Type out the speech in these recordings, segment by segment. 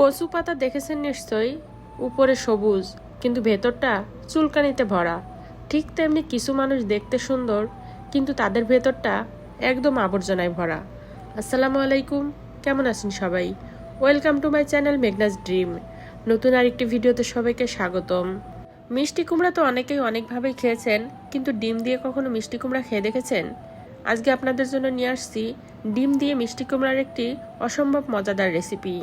কচু পাতা দেখেছেন নিশ্চয়ই? উপরে সবুজ, কিন্তু ভেতরটা চুলকানিতে ভরা। ঠিক তেমনি কিছু মানুষ দেখতে সুন্দর, কিন্তু তাদের ভেতরটা একদম আবর্জনায় ভরা। আসসালামু আলাইকুম, কেমন আছেন সবাই? Welcome to my channel Meghna's dream. নতুন আরেকটি ভিডিওতে সবাইকে স্বাগতম। মিষ্টি কুমড়া তো অনেকেই অনেকভাবেই খেয়েছেন, কিন্তু ডিম দিয়ে কখনো মিষ্টি কুমড়া খেয়ে দেখেছেন? আজকে আপনাদের জন্য নিয়ে আসছি ডিম দিয়ে মিষ্টি কুমড়ার একটি অসম্ভব মজাদার রেসিপি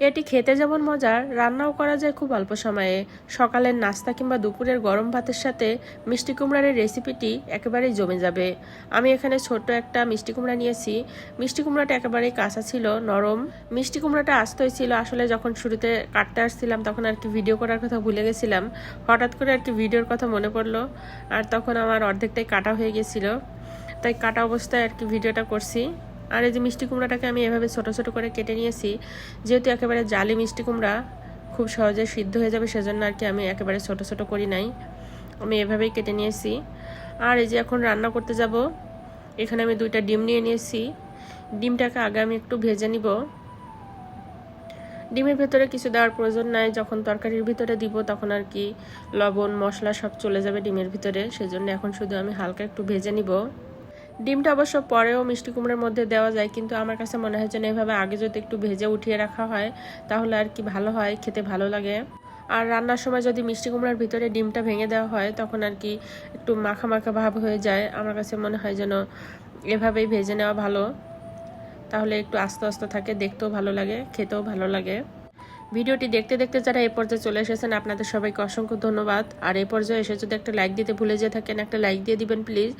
এটি খেতে যেমন মজার, রান্নাও করা যায় খুব অল্প সময়ে। সকালের নাস্তা কিংবা দুপুরের গরম ভাতের সাথে মিষ্টি কুমড়ার এই রেসিপিটি একেবারেই জমে যাবে। আমি এখানে ছোট্ট একটা মিষ্টি কুমড়া নিয়েছি। মিষ্টি কুমড়াটা একেবারেই কাঁচা ছিল, নরম। মিষ্টি কুমড়াটা আস্তই ছিল, আসলে যখন শুরুতে কাটতে আসছিলাম তখন আর কি ভিডিও করার কথা ভুলে গেছিলাম। হঠাৎ করে আর কি ভিডিওর কথা মনে পড়ল, আর তখন আমার অর্ধেকটাই কাটা হয়ে গেছিল। তাই কাটা অবস্থায় আর কি ভিডিওটা করছি। আর এই যে মিষ্টি কুমড়াটাকে আমি এভাবে ছোট ছোট করে কেটে নিয়েছি, যেহেতু একেবারে জালি মিষ্টি কুমড়া খুব সহজে সিদ্ধ হয়ে যাবে, সেজন্য আর কি আমি একেবারে ছোট ছোট করি নাই। আমি এভাবেই কেটে নিয়েছি। আর এই যে এখন রান্না করতে যাব, এখানে আমি দুইটা ডিম নিয়ে নিয়েছি। ডিমটাকে আগে আমি একটু ভেজে নিব। ডিমের ভেতরে কিছু দেওয়ার প্রয়োজন নাই, যখন তরকারির ভিতরে দিব তখন আর কি লবণ, মশলা সব চলে যাবে ডিমের ভিতরে, সেজন্য এখন শুধু আমি হালকা একটু ভেজে নিব। ডিমটা অবশ্য পরেও মিষ্টি কুমড়োর মধ্যে দেওয়া যায়, কিন্তু আমার কাছে মনে হয় যেন এভাবে আগে যদি একটু ভেজে উঠিয়ে রাখা হয়, তাহলে আর কি ভালো হয়, খেতে ভালো লাগে। আর রান্নার সময় যদি মিষ্টি কুমড়ার ভিতরে ডিমটা ভেঙে দেওয়া হয়, তখন আর কি একটু মাখা মাখা ভাব হয়ে যায়। আমার কাছে মনে হয় যেন এভাবেই ভেজে নেওয়া ভালো। তাহলে একটু আস্তে আস্তে থাকে, দেখতেও ভালো লাগে, খেতেও ভালো লাগে। ভিডিওটি দেখতে দেখতে যারা এই পর্যায়ে চলে এসেছেন, আপনাদের সবাইকে অসংখ্য ধন্যবাদ। আর এ পর্যায়ে এসে যদি একটা লাইক দিতে ভুলে যেয়ে থাকেন, একটা লাইক দিয়ে দিবেন প্লিজ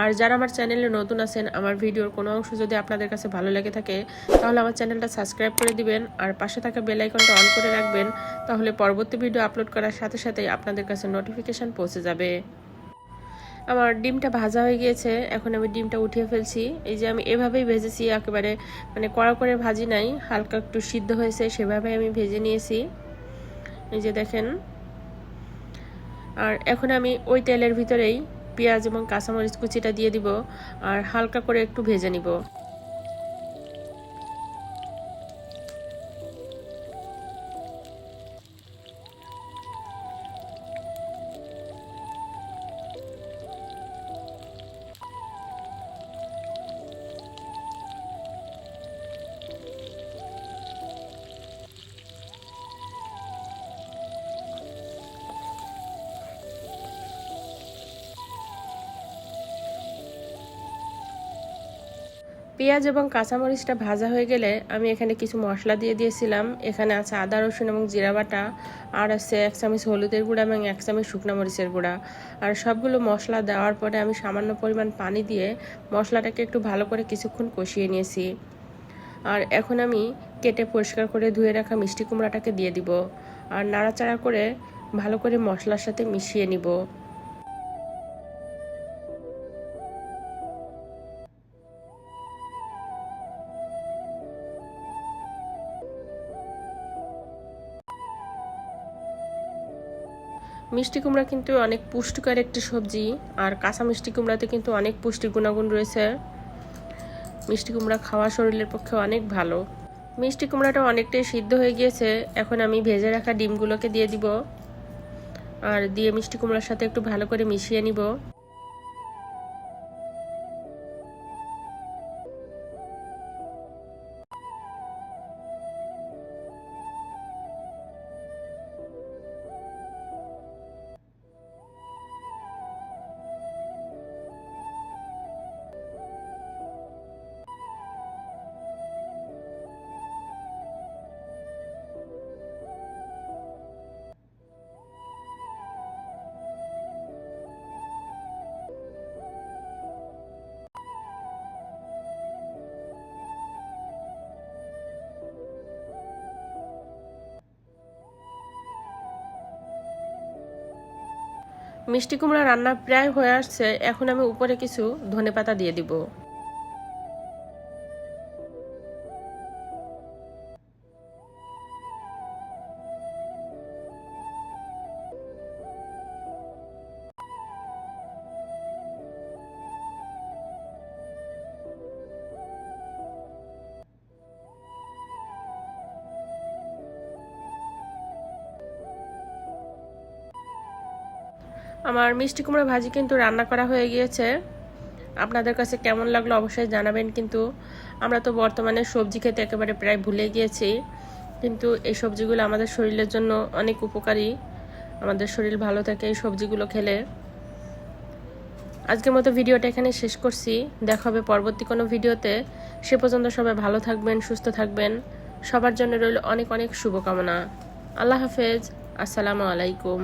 আর যারা আমার চ্যানেলে নতুন আছেন, আমার ভিডিওর কোনো অংশ যদি আপনাদের কাছে ভালো লেগে থাকে, তাহলে আমার চ্যানেলটা সাবস্ক্রাইব করে দিবেন। আর পাশে থাকা বেল আইকনটা অন করে রাখবেন, তাহলে পরবর্তী ভিডিও আপলোড করার সাথে সাথেই আপনাদের কাছে নোটিফিকেশান পৌঁছে যাবে। আমার ডিমটা ভাজা হয়ে গিয়েছে, এখন আমি ডিমটা উঠিয়ে ফেলছি। এই যে আমি এভাবেই ভেজেছি, একেবারে মানে কড়া করে ভাজি নাই, হালকা একটু সিদ্ধ হয়েছে সেভাবে আমি ভেজে নিয়েছি। এই যে দেখেন। আর এখন আমি ওই তেলের ভিতরেই পেঁয়াজ এবং কাঁচামরিচ কুচিটা দিয়ে দিব, আর হালকা করে একটু ভেজে নিব। পেঁয়াজ এবং কাঁচামরিচটা ভাজা হয়ে গেলে আমি এখানে কিছু মশলা দিয়ে দিয়েছিলাম। এখানে আছে আদা, রসুন এবং জিরা বাটা। আর আছে এক চামচ হলুদের গুঁড়া এবং এক চামচ শুকনো মরিচের গুঁড়া। আর সবগুলো মশলা দেওয়ার পরে আমি সামান্য পরিমাণ পানি দিয়ে মশলাটাকে একটু ভালো করে কিছুক্ষণ কষিয়ে নিয়েছি। আর এখন আমি কেটে পরিষ্কার করে ধুয়ে রাখা মিষ্টি কুমড়াটাকে দিয়ে দিব। আর নাড়াচাড়া করে ভালো করে মশলার সাথে মিশিয়ে নিব। মিষ্টি কুমড়া কিন্তু অনেক পুষ্টিকর একটি সবজি, আর কাঁচা মিষ্টি কুমড়াতে কিন্তু অনেক পুষ্টি গুণাগুণ রয়েছে। মিষ্টি কুমড়া খাওয়া শরীরের পক্ষে অনেক ভালো। মিষ্টি কুমড়াটা অনেকটাই সিদ্ধ হয়ে গিয়েছে। এখন আমি ভেজে রাখা ডিমগুলোকে দিয়ে দিব, আর দিয়ে মিষ্টি কুমড়ার সাথে একটু ভালো করে মিশিয়ে নিব। মিষ্টি কুমড়া রান্না প্রায় হয়ে আসছে এখন আমি উপরে কিছু ধনেপাতা দিয়ে দিব। আমার মিষ্টি কুমড়া ভাজি কিন্তু রান্না করা হয়ে গিয়েছে। আপনাদের কাছে কেমন লাগল অবশ্যই জানাবেন, কিন্তু আমরা তো বর্তমানে সবজি খেতে একেবারে প্রায় ভুলে গিয়েছি। কিন্তু এই সবজিগুলো আমাদের শরীরের জন্য অনেক উপকারী। আমাদের শরীর ভালো থাকে এই সবজিগুলো খেলে। আজকের মতো ভিডিওটা এখানে শেষ করছি। দেখা হবে পরবর্তী কোনো ভিডিওতে। সে পর্যন্ত সবাই ভালো থাকবেন, সুস্থ থাকবেন। সবার জন্য রইল অনেক অনেক শুভকামনা। আল্লাহ হাফেজ। আসসালামু আলাইকুম।